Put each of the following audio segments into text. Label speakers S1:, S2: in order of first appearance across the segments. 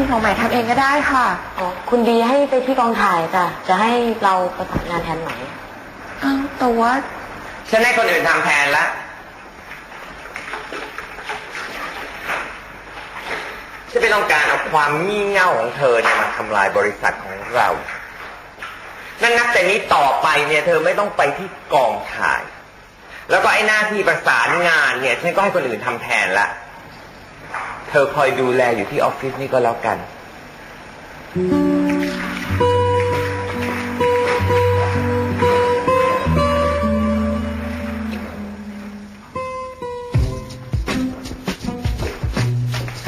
S1: ทีมของใหม่ทำเองก็ได้ค่ะ
S2: อ๋อคุณดีให้ไปที่กองถ่ายจ้ะจะให้เราประสานงานแทนไหม
S1: อ้าวแต่ว่า
S3: ฉันให้คนอื่นทำแทนละฉันไม่ต้องการเอาความงี่เง่าของเธอเนี่ยมาทำลายบริษัทของเรา นั่นนับแต่นี้ต่อไปเนี่ยเธอไม่ต้องไปที่กองถ่าย แล้วก็ไอ้หน้าที่ประสานงานเนี่ย ฉันก็ให้คนอื่นทำแทนละ เธอคอยดูแลอยู่ที่ออฟฟิศนี่ก็แล้วกัน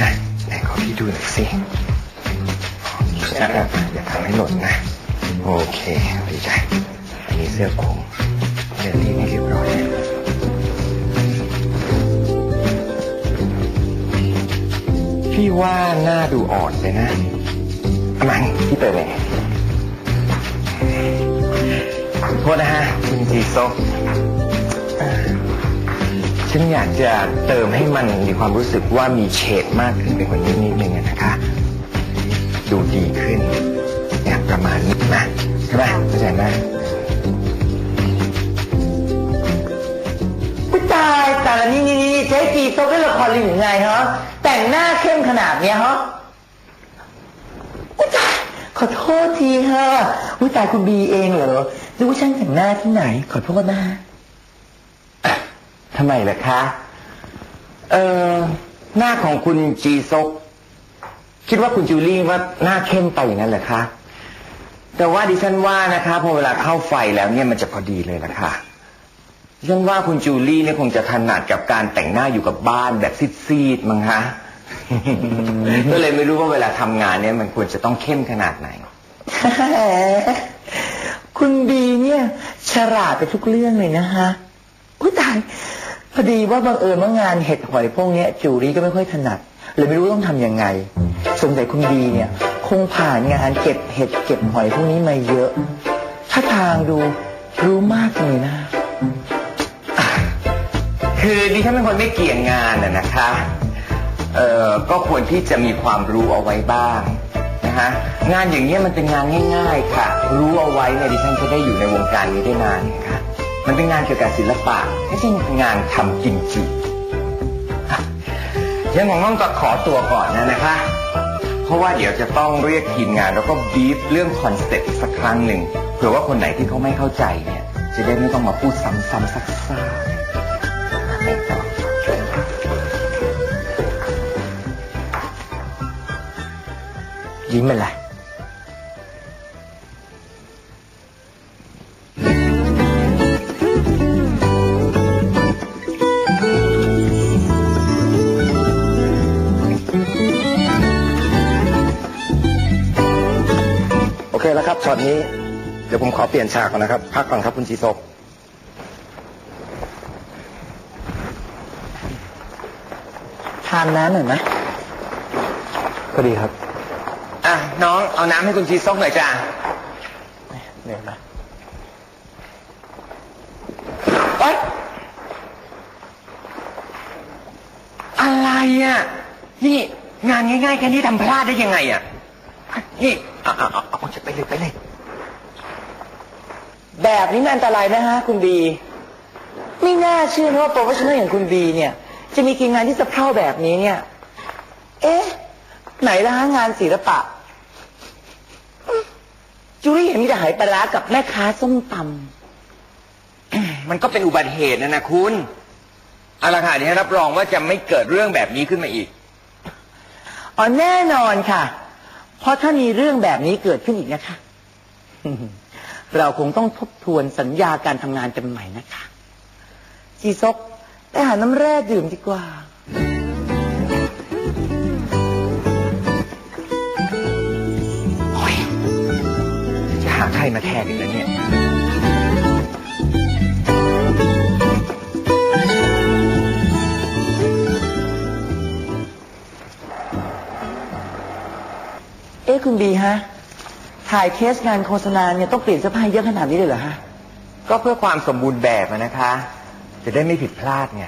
S3: อะไหนขอพี่ดูหน่อยสินะครับอย่าทำให้หล่นนะ โอเคดีใจอันนี้เสื้อคลุมเดี๋ยวนี้ให้เรียบร้อย พี่ว่าหน้าดูอ่อนเลยนะอามังพี่เปิดเลยโทษนะฮะคุณจีโซฉันอยากจะเติมให้มันมีความรู้สึกว่ามีเฉดมากขึ้นไปกว่านี้นิดนึงนะคะ ดูดีขึ้นเนี่ยประมาณนี้นะใช่ไหมเข้าใจไหม
S4: ตายแต่ละนี่นี่นี่ใช้จีโต๊ะเล่นละครหรือไงฮะ แต่งหน้าเข้มขนาดเนี้ยฮะอุ๊ยตายขอโทษทีฮะอุ๊ยตายคุณบีเองเหรอรือว่าช่างแต่งหน้าที่ไหน ขอโทษนะฮะ
S3: ทำไมล่ะคะ เออหน้าของคุณจีซก คิดว่าคุณจูลี่ว่าหน้าเข้มไปอย่างนั้นเหรอคะ แต่ว่าดิฉันว่านะคะพอเวลาเข้าไฟแล้วเนี่ยมันจะพอดีเลยล่ะค่ะ ดิฉันว่าคุณจูลี่เนี่ยคงจะถนัดกับการแต่งหน้าอยู่กับบ้านแบบซีดๆมั้งคะ ก็เลยไม่รู้ว่าเวลาทำงานเนี่ยมันควรจะต้องเข้มขนาดไหน
S4: แหมคุณบีเนี่ย ฉลาดไปทุกเรื่องเลยนะฮะอุ๊ยตายพอดีว่าบังเอิญว่างานเห็ดหอยพวกเนี้ยจูรี่ก็ไม่ค่อยถนัดเลยไม่รู้ต้องทำยังไง สงสัยคุณบีเนี่ย คงผ่านงานเก็บเห็ดเก็บหอยพวกนี้มาเยอะ ถ้าทางดูรู้มากเลยนะ
S3: คือดิฉันเป็นคนไม่เกี่ยงงานน่ะนะคะ เอ่อก็ควรที่จะมีความรู้เอาไว้บ้างนะฮะงานอย่างเงี้ยมันเป็นงานง่าย ๆ ค่ะ รู้เอาไว้เนี่ยดิฉันจะได้อยู่ในวงการนี้ได้นานค่ะ มันเป็นงานเกี่ยวกับศิลปะไม่ใช่งานทำกิมจิตยังของน้องก็ขอตัวก่อนนะนะคะ เพราะว่าเดี๋ยวจะต้องเรียกทีมงานแล้วก็บีฟเรื่องคอนเซ็ปต์อีกสักครั้งหนึ่งเผื่อว่าคนไหนที่เขาไม่เข้าใจเนี่ย จะได้ไม่ต้องมาพูดซ้ำๆซักๆ
S4: ยิ้มเป็นไร
S5: โอเคแล้วครับช็อตนี้เดี๋ยวผมขอเปลี่ยนฉากก่อนนะครับ พักก่อนครับคุณจีโซก
S4: ทานน้ำหน่อยไหม
S5: ก็ดีครับ
S3: อะน้องเอาน้ำให้คุณชีซกหน่อยจ้า
S4: เหนื่อยไหม
S3: โอ๊ยอะไรอะ นี่งานง่ายๆแค่นี้ทำพลาดได้ยังไงอะ นี่เอาเอาเอาเอาจะไปเลยไปเลย
S4: แบบนี้มันอันตรายนะฮะ คุณบี ไม่น่าเชื่อนะว่าโปรเฟชชั่นอลอย่างคุณบีเนี่ย จะมีทีมงานที่สะเพร่าแบบนี้เนี่ย เอ๊ะ ไหนละฮะงานศิลปะอืมจูรี่เห็นมีแต่หายปลาร้ากับแม่ค้าส้มต
S3: มันก็เป็นอุบัติเหตุนะนะคุณเอาละค่ะเดี๋ยวรับรองว่าจะไม่เกิดเรื่องแบบนี้ขึ้นมาอีกำ
S4: อ๋อแน่นอนค่ะ เพราะถ้ามีเรื่องแบบนี้เกิดขึ้นอีกนะคะ เราคงต้องทบทวนสัญญาการทำงานกันใหม่นะคะจีซกไปหาน้ำแร่ดื่มดีกว่า
S3: จะหาใครมาแทนอีกแล้วเนี่ย
S4: เอ๊ะคุณบีฮะ ถ่ายเคสงานโฆษณาเนี่ยต้องเปลี่ยนเสื้อผ้าเยอะขนาดนี้เลยเหรอฮะ
S3: ก็เพื่อความสมบูรณ์แบบอะนะคะ จะได้ไม่ผิดพลาดไง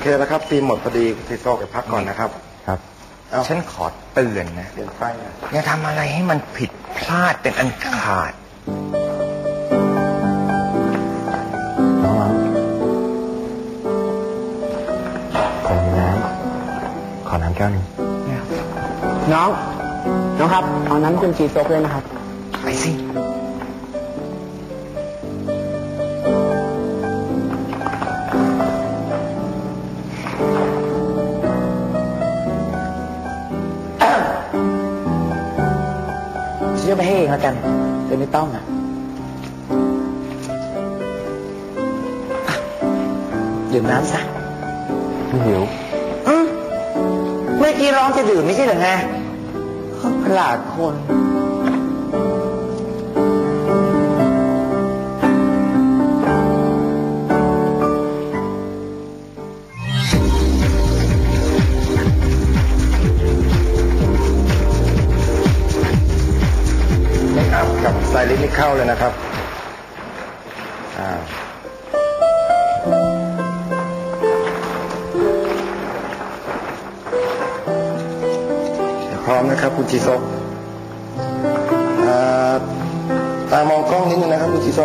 S5: เคแล้วครับฟิล์มหมดพอดีคุณซีโซไปพักก่อนนะครับ
S3: ครับ
S5: เอา
S3: ฉันขอเตือนนะ
S5: เปลี่ยนไฟนะ
S3: อย่าทำอะไรให้มันผิดพลาดเป็นอันขาด
S5: ขอน้ำขอน้ำแก้วหนึ่ง
S4: น้อง น้องครับ เอาน้ำคุณจีโซกเลยนะครับ
S3: ไปสิ
S4: แล้วกันเธอไม่ต้องอะอะดื่มน้ำซะ
S5: พี่หิว
S4: อืมเมื่อกี้ร้องจะดื่มไม่ใช่เหรอไงประหลาดคน
S5: เข้าเลยนะครับอ่าพร้อมนะครับคุณจีโซตามองกล้องนิดนึงนะครับคุณจีโซ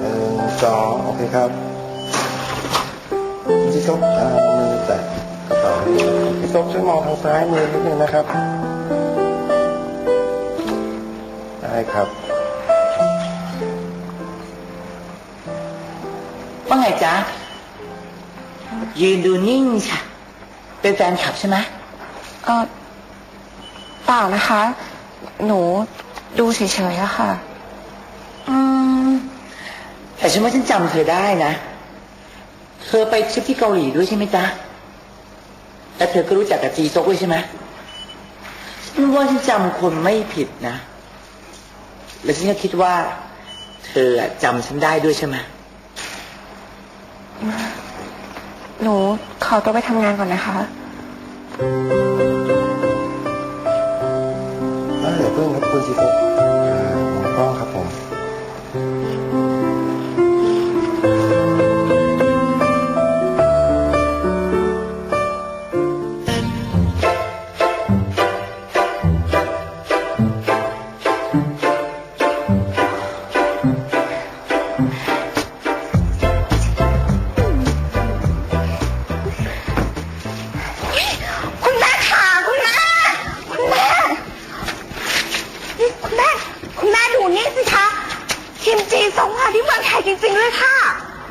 S5: หนึ่งสองโอเคครับคุณจีโซอ่ามือแตะกระเป๋าคุณจีโซช่วยมองทางซ้ายมือนิดนึงนะครับ ครับ
S4: ว่าไงจ๊ะ ยืนดูนิ่งใช่เป็นแฟนคลับใช่ไหม
S1: เออเปล่านะคะ หนูดูเฉยๆอะค่ะ
S4: อืม แต่ฉันว่าฉันจำเธอได้นะ เธอไปทริปที่เกาหลีด้วยใช่ไหมจ๊ะ และเธอก็รู้จักกับจีซกด้วยใช่ไหมฉันว่าฉันจำคนไม่ผิดนะ และฉันก็คิดว่า เธออะจำฉันได้ด้วยใช่ไหม
S1: หนูขอตัวไปทำงานก่อนนะคะ
S5: อ่าเดี๋ยวเพิ่งครับคุณชิโกะ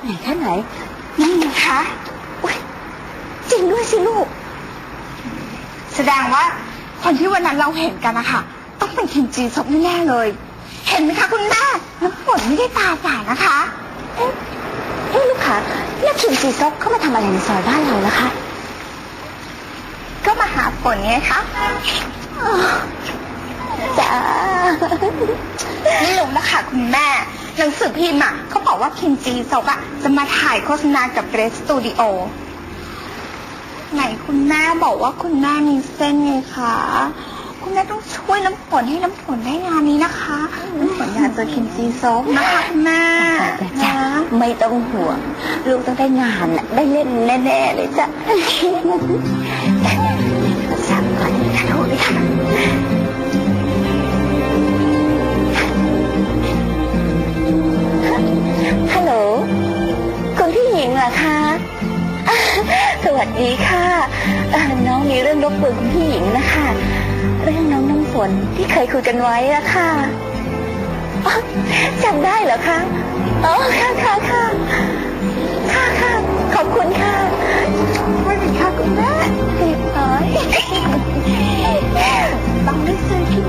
S6: ไห
S2: นแค่ไหน
S6: นี่ไงคะอุ๊ยจริงด้วยสิลูก แสดงว่าคนที่วันนั้นเราเห็นกันนะคะต้องเป็นคิมจีซกแน่ๆเลย เห็นไหมคะคุณแม่น้ำฝนไม่ได้ตาฝาดนะคะ
S2: เอ๊ะลูกค้าแล้วคิมจีซกเข้ามาทำอะไรในซอยบ้านเราล่ะคะ
S6: ก็มาหาฝนไงคะ
S2: จ้า
S6: ไม่รู้นะคะคุณแม่ หนังสือพิมพ์อะเขาบอกว่าคิมจีซกอะจะมาถ่ายโฆษณากับเกรสสตูดิโอไหนคุณแม่บอกว่าคุณแม่มีเส้นไงคะคุณแม่ต้องช่วยน้ำฝนให้น้ำฝนได้งานนี้นะคะน้ำฝนอยากเจอคิมจีซกนะคะคุณแม่
S2: จ้าไม่ต้องห่วง ลูกต้องได้งานน่ะได้เล่นแน่ๆเลยจ้ะสั่งก่อนค่ะโทษเลยค่ะ ฮัลโหล คุณพี่หญิงเหรอคะ สวัสดีค่ะ น้องมีเรื่องรบกวนคุณพี่หญิงนะคะ เรื่องน้องน้ำฝนที่เคยคุยกันไว้อะค่ะจำได้เหรอคะ อ๋อ ค่ะค่ะค่ะ
S7: ค่ะค่ะ ขอบ
S2: คุณ
S7: ค่ะ
S6: ไม่เป็นค่ะคุณแม่เด็กน้อยต้องไม่ซื้อคิด